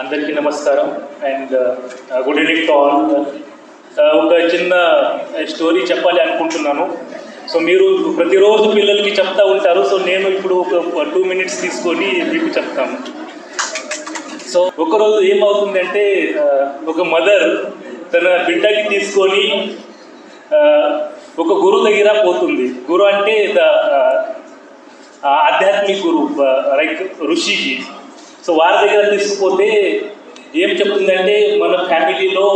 అందరికీ నమస్కారం. And good evening to all ఒక చిన్న uh, స్టోరీ చెప్పాలి అనుకుంటున్నాను. సో మీరు ప్రతిరోజు పిల్లలకి చెప్తా ఉంటారు. సో నేను ఇప్పుడు ఒక టూ మినిట్స్ తీసుకొని మీకు చెప్తాను. సో ఒకరోజు ఏమవుతుందంటే uh, ఒక మదర్ తన బిడ్డకి తీసుకొని uh, ఒక గురువు దగ్గర పోతుంది. గురు అంటే ద ఆధ్యాత్మిక గురు లైక్ ఋషిజీ సో వారి దగ్గర తీసుకుపోతే ఏం చెప్తుందంటే మన ఫ్యామిలీలో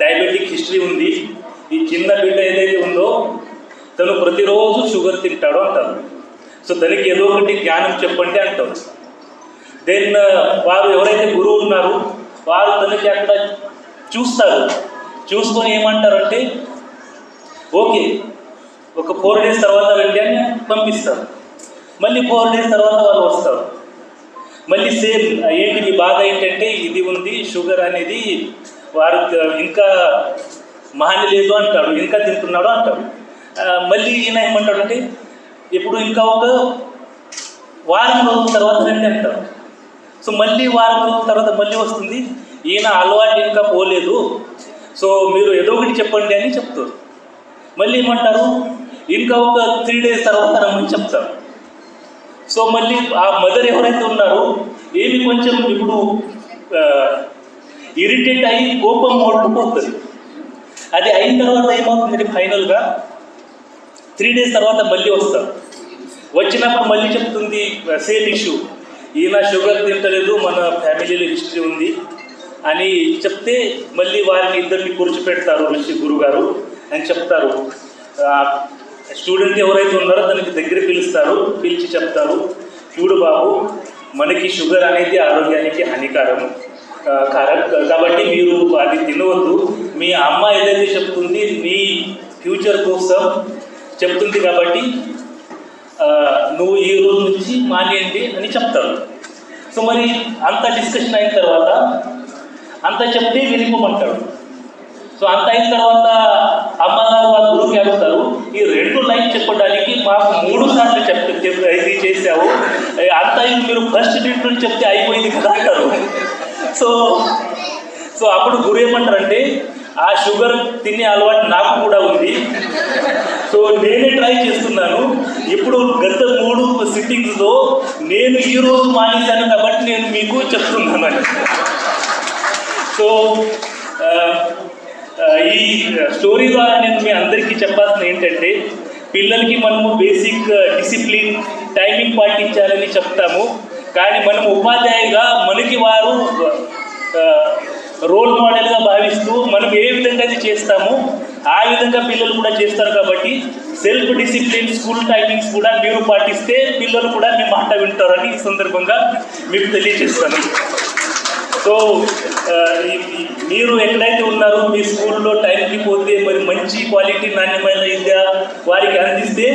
డయాబెటిక్ హిస్టరీ ఉంది. ఈ చిన్న బిడ్డ ఏదైతే ఉందో తను ప్రతిరోజు షుగర్ తింటాడు అంటారు. సో తనకి ఏదో ఒకటి జ్ఞానం చెప్పండి అంటారు. దెన్ వారు ఎవరైతే గురువు ఉన్నారో వారు తనకి అక్కడ చూస్తారు. చూసుకొని ఏమంటారంటే ఓకే ఒక ఫోర్ డేస్ తర్వాత రండి అని పంపిస్తారు. మళ్ళీ ఫోర్ డేస్ తర్వాత వాళ్ళు వస్తారు. మళ్ళీ సేమ్ ఏంటి మీ బాధ ఏంటంటే ఇది ఉంది షుగర్ అనేది వారు ఇంకా మహాని లేదు అంటాడు ఇంకా తింటున్నాడు అంటాడు. మళ్ళీ ఈయన ఏమంటాడు అంటే ఇప్పుడు ఇంకా ఒక వారం రోజుల తర్వాత రండి అంటారు సో మళ్ళీ వారం రోజుల తర్వాత మళ్ళీ వస్తుంది ఈయన అలవాటు ఇంకా పోలేదు. సో మీరు ఏదో ఒకటి చెప్పండి అని చెప్తారు. మళ్ళీ ఏమంటారు ఇంకా ఒక త్రీ డేస్ తర్వాత రమ్మని చెప్తారు. సో మళ్ళీ ఆ మదర్ ఎవరైతే ఉన్నారో ఏమి కొంచెం ఇప్పుడు ఇరిటేట్ అయ్యి కోపం మోడ్కు పోతుంది అది అయిన తర్వాత ఏమవుతుంది ఫైనల్గా త్రీ డేస్ తర్వాత మళ్ళీ వస్తారు. వచ్చినప్పుడు మళ్ళీ చెప్తుంది సేమ్ ఇష్యూ ఈయన షుగర్ తింటలేదు మన ఫ్యామిలీలో హిస్టరీ ఉంది అని చెప్తే మళ్ళీ వారిని ఇద్దరిని కూర్చోపెడతారు ఋషి గురుగారు అని చెప్తారు. స్టూడెంట్ ఎవరైతే ఉన్నారో తనకి దగ్గర పిలుస్తారు పిలిచి చెప్తారు. చూడు బాబు మనకి షుగర్ అనేది ఆరోగ్యానికి హానికారం కారం. కాబట్టి మీరు అది తినవద్దు. మీ అమ్మ ఏదైతే చెప్తుంది మీ ఫ్యూచర్ కోసం చెప్తుంది కాబట్టి నువ్వు ఈ రోజు నుంచి మానేయండి అని చెప్తారు. సో మరి అంత డిస్కషన్ అయిన తర్వాత అంత చెప్తే వినిపోమంటాడు సో అంత అయిన తర్వాత అమ్మగారు వాళ్ళ గురువుకి అడుగుతారు ఈ రెండు లైన్ చెప్పడానికి మాకు మూడు సార్లు చెప్ ఇది చేసావు అంతా మీరు ఫస్ట్ ట్రీట్మెంట్ చెప్తే అయిపోయింది కదా అంటారు. సో సో అప్పుడు గురు ఏమంటారంటే ఆ షుగర్ తినే అలవాటు నాకు కూడా ఉంది. సో నేనే ట్రై చేస్తున్నాను. ఇప్పుడు గత మూడు సిట్టింగ్స్లో నేను ఈ రోజు మానేశాను కాబట్టి నేను మీకు చెప్తున్నాను అని. సో ఈ స్టోరీ ద్వారా నేను మీ అందరికీ చెప్పాల్సిన ఏంటంటే పిల్లలకి మనము బేసిక్ డిసిప్లిన్ టైమింగ్ పాటించాలని చెప్తాము. కానీ మనం ఉపాధ్యాయుగా మనకి వారు uh, uh, రోల్ మోడల్గా భావిస్తూ మనం ఏ విధంగా అది చేస్తామో ఆ విధంగా పిల్లలు కూడా చేస్తారు కాబట్టి సెల్ఫ్ డిసిప్లిన్ స్కూల్ టైమింగ్స్ కూడా మీరు పాటిస్తే పిల్లలు కూడా మీ మాట వింటారని ఈ సందర్భంగా మీకు తెలియజేస్తాను. సో మీరు ఎక్కడైతే ఉన్నారో మీ స్కూల్లో టైంకి పోతే మరి మంచి క్వాలిటీ నాణ్యమైన విద్య వారికి అందిస్తే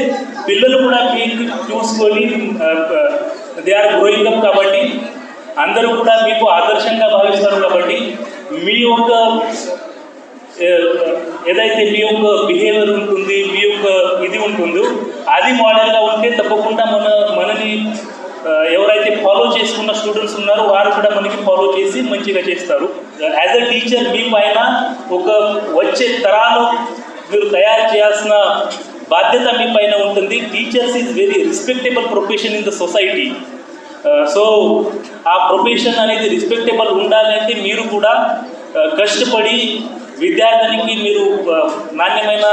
పిల్లలు కూడా మీకు చూసుకొని దే ఆర్ గ్రోయింగ్ అప్ కాబట్టి అందరూ కూడా మీకు ఆదర్శంగా భావిస్తారు కాబట్టి మీ యొక్క ఏదైతే మీ యొక్క బిహేవియర్ ఉంటుంది మీ యొక్క ఇది ఉంటుందో అది మోడల్గా ఉంటే తప్పకుండా మన మనని ఎవరైతే ఫాలో చేసుకున్న స్టూడెంట్స్ ఉన్నారో వారు కూడా మనకి ఫాలో చేసి మంచిగా చేస్తారు. యాజ్ అ టీచర్ మీ పైన ఒక వచ్చే తరాలు మీరు తయారు చేయాల్సిన బాధ్యత మీ పైన ఉంటుంది. Teachers is very respectable profession in the society so ఆ ప్రొఫెషన్ అనేది రెస్పెక్టబుల్ ఉండాలంటే మీరు కూడా కష్టపడి విద్యార్థినికి మీరు నాణ్యమైన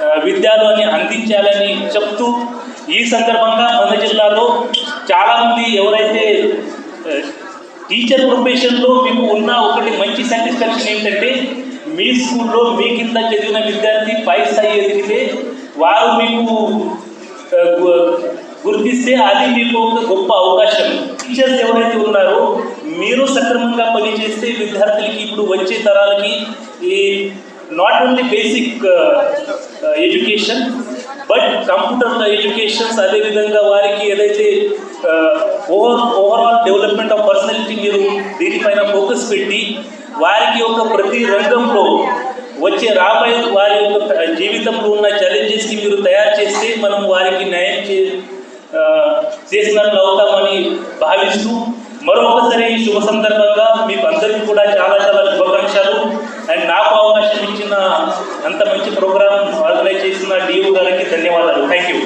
ఆ, విద్యలోని అందించాలని చెప్తూ ఈ సందర్భంగా మన జిల్లాలో చాలామంది ఎవరైతే టీచర్ ప్రొఫెషన్లో మీకు ఉన్న ఒకటి మంచి సాటిస్ఫాక్షన్ ఏంటంటే మీ స్కూల్లో మీ కింద చదివిన విద్యార్థి పై స్థాయి ఎదిగితే వారు మీకు గుర్తిస్తే అది మీకు ఒక గొప్ప అవకాశం. టీచర్స్ ఎవరైతే ఉన్నారో మీరు సక్రమంగా పనిచేస్తే విద్యార్థులకి ఇప్పుడు వచ్చే తరాలకి ఈ not only basic education but computer educations అదేవిధంగా వారికి ఏదైతే over overall development of personality మీరు దీనిపైన ఫోకస్ పెట్టి వారికి యొక్క ప్రతి రంగంలో వచ్చే రాబోయే వారి యొక్క జీవితంలో ఉన్న ఛాలెంజెస్కి మీరు తయారు చేస్తే మనం వారికి న్యాయం చే చేసినట్లు అవుతామని భావిస్తూ మరొకసారి ఈ శుభ సందర్భంగా చాలా చాలా శుభాకాంక్షలు. అండ్ నాకు అవకాశం ఇచ్చిన అంత మంచి ప్రోగ్రామ్ ఆర్గనైజ్ చేసిన డిఓ గారికి ధన్యవాదాలు. Thank you